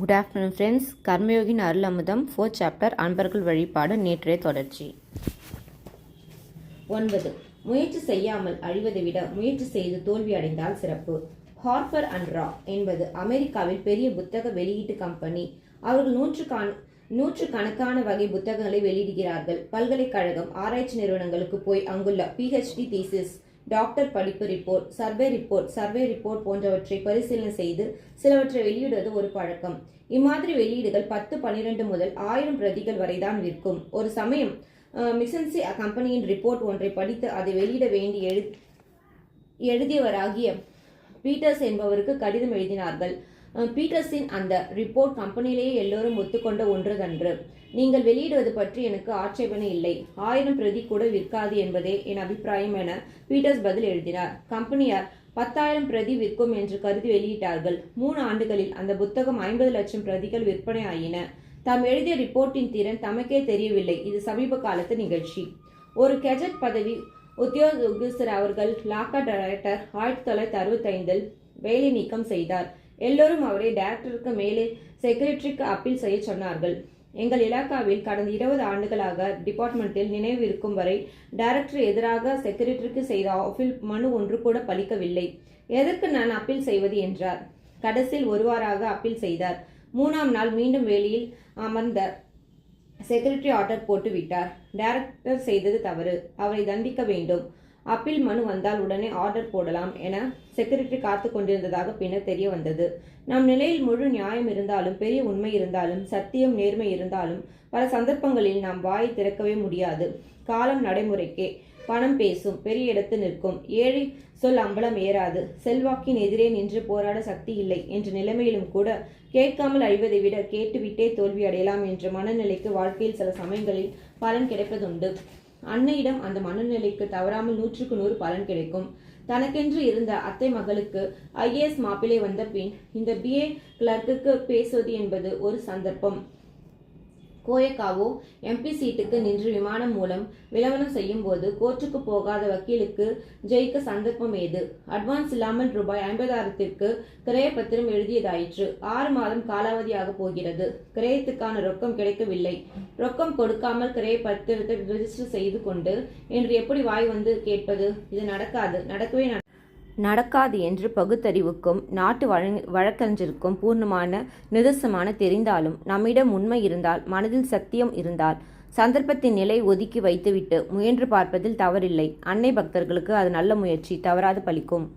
Good afternoon friends Karmayogin Arul Amudham fourth chapter அன்பர்கள் வழிபாடு நேற்றைய தொடர்ச்சி. ஒன்பது. முயற்சி செய்யாமல் அழிவதை விட முயற்சி செய்து தோல்வி அடைந்தால் சிறப்பு. ஹார்பர் அண்ட் ரா என்பது அமெரிக்காவில் பெரிய புத்தக வெளியீட்டு கம்பெனி. அவர்கள் நூற்றுக்கான் நூற்று கணக்கான வகை புத்தகங்களை வெளியிடுகிறார்கள். பல்கலைக்கழகம் ஆராய்ச்சி நிறுவனங்களுக்கு போய் அங்குள்ள பிஹெச்டி தீசிஸ் டாக்டர் படிப்பு report survey report survey report போன்றவற்றை பரிசீலனை செய்து சிலவற்றை வெளியிடுவது ஒரு பழக்கம். இம்மாதிரி வெளியீடுகள் பத்து பன்னிரண்டு முதல் ஆயிரம் பிரதிகள் வரைதான் விற்கும் ஒரு சமயம் மிசன்சி கம்பெனியின் ரிப்போர்ட் ஒன்றை படித்து அதை வெளியிட வேண்டி எழு எழுதியவராகிய பீட்டர்ஸ் என்பவருக்கு கடிதம் எழுதினார்கள். பீட்டர்ஸின் அந்த ரிப்போர்ட் கம்பெனியிலேயே எல்லோரும் ஒத்துக்கொண்ட ஒன்றுதன்று. நீங்கள் வெளியிடுவது பற்றி எனக்கு ஆட்சேபனை இல்லை. ஆயிரம் பிரதி கூட விற்காது என்பதே என் அபிப்பிராயம் என பீட்டர்ஸ் பதில் எழுதினார். கம்பெனியார் பத்தாயிரம் பிரதி விற்கும் என்று கருதி வெளியிட்டார்கள். மூணு ஆண்டுகளில் அந்த புத்தகம் ஐம்பது லட்சம் பிரதிகள் விற்பனை ஆயின. தாம் எழுதிய ரிப்போர்ட்டின் திறன் தமக்கே தெரியவில்லை. இது சமீப காலத்து நிகழ்ச்சி. ஒரு கெஜட் பதவி உத்தியோகஸ்தர் அவர்கள் லாக்கா டைரக்டர் ஆயிரத்தி தொள்ளாயிரத்தி அறுபத்தைந்தில் வேலை நீக்கம் செய்தார். எல்லோரும் அவரை டைரக்டருக்கு மேலே செக்ரட்டரிக்கு அப்பீல் செய்ய சொன்னார்கள். எங்கள் இலாக்காவில் கடந்த இருபது ஆண்டுகளாக டிபார்ட்மெண்ட்டில் நினைவு இருக்கும் வரை டைரக்டர் எதிராக செக்ரட்டரிக்கு செய்த ஆஃபில் மனு ஒன்று கூட பலிக்கவில்லை. எதற்கு நான் அப்பீல் செய்வது என்றார். கடைசியில் ஒருவாறாக அப்பீல் செய்தார். மூணாம் நாள் மீண்டும் வேலையில் அமர்ந்த செக்ரட்டரி ஆர்டர் போட்டுவிட்டார். டைரக்டர் செய்தது தவறு. அவரை தண்டிக்க வேண்டும். அப்பீல் மனு வந்தால் உடனே ஆர்டர் போடலாம் என செக்ரட்டரி காத்து கொண்டிருந்ததாக பின்னர் தெரிய வந்தது. நம் நிலையில் முழு நியாயம் இருந்தாலும் பெரிய உண்மை இருந்தாலும் சத்தியம் நேர்மை இருந்தாலும் பல சந்தர்ப்பங்களில் நாம் வாயை திறக்கவே முடியாது. காலம் நடைமுறைக்கே பணம் பேசும் பெரிய இடத்து நிற்கும். ஏழை சொல் அம்பலம் ஏறாது. செல்வாக்கின் எதிரே நின்று போராட சக்தி இல்லை என்ற நிலைமையிலும் கூட கேட்காமல் அழிவதை விட கேட்டுவிட்டே தோல்வி அடையலாம் என்ற மனநிலைக்கு வாழ்க்கையில் சில சமயங்களில் பலன் கிடைப்பதுண்டு. அன்னையிடம் அந்த மனநிலைக்கு தவறாமல் நூற்றுக்கு நூறு பலன் கிடைக்கும். தனக்கென்று இருந்த அத்தை மகளுக்கு ஐஏஎஸ் மாப்பிள்ளை வந்த பின் இந்த பிஏ கிளர்க்குக்கு பேசுவது என்பது ஒரு சந்தர்ப்பம். கோயக்காவோ எம்பி சீட்டுக்கு நின்று விமானம் மூலம் விளம்பரம் செய்யும் போது கோர்ட்டுக்கு போகாத வக்கீலுக்கு ஜெயிக்க சந்தர்ப்பம் ஏது? அட்வான்ஸ் இல்லாமல் ரூபாய் ஐம்பதாயிரத்திற்கு கிரயப்பத்திரம் எழுதியதாயிற்று. ஆறு மாதம் காலாவதியாக போகிறது. கிரயத்துக்கான ரொக்கம் கிடைக்கவில்லை. ரொக்கம் கொடுக்காமல் கிரயப்பத்திரத்தை ரிஜிஸ்டர் செய்து கொண்டு என்று எப்படி வாய் வந்து கேட்பது? இது நடக்காது. நடக்கவே நடக்காது என்று பகுத்தறிவுக்கும் நாட்டு வழங்க- வழக்கறிஞருக்கும் பூர்ணமான நிதர்சமான தெரிந்தாலும் நம்மிடம் உண்மை இருந்தால் மனதில் சத்தியம் இருந்தால் சந்தர்ப்பத்தின் நிலை ஒதுக்கி வைத்துவிட்டு முயன்று பார்ப்பதில் தவறில்லை. அன்னை பக்தர்களுக்கு அது நல்ல முயற்சி தவறாது பலிக்கும்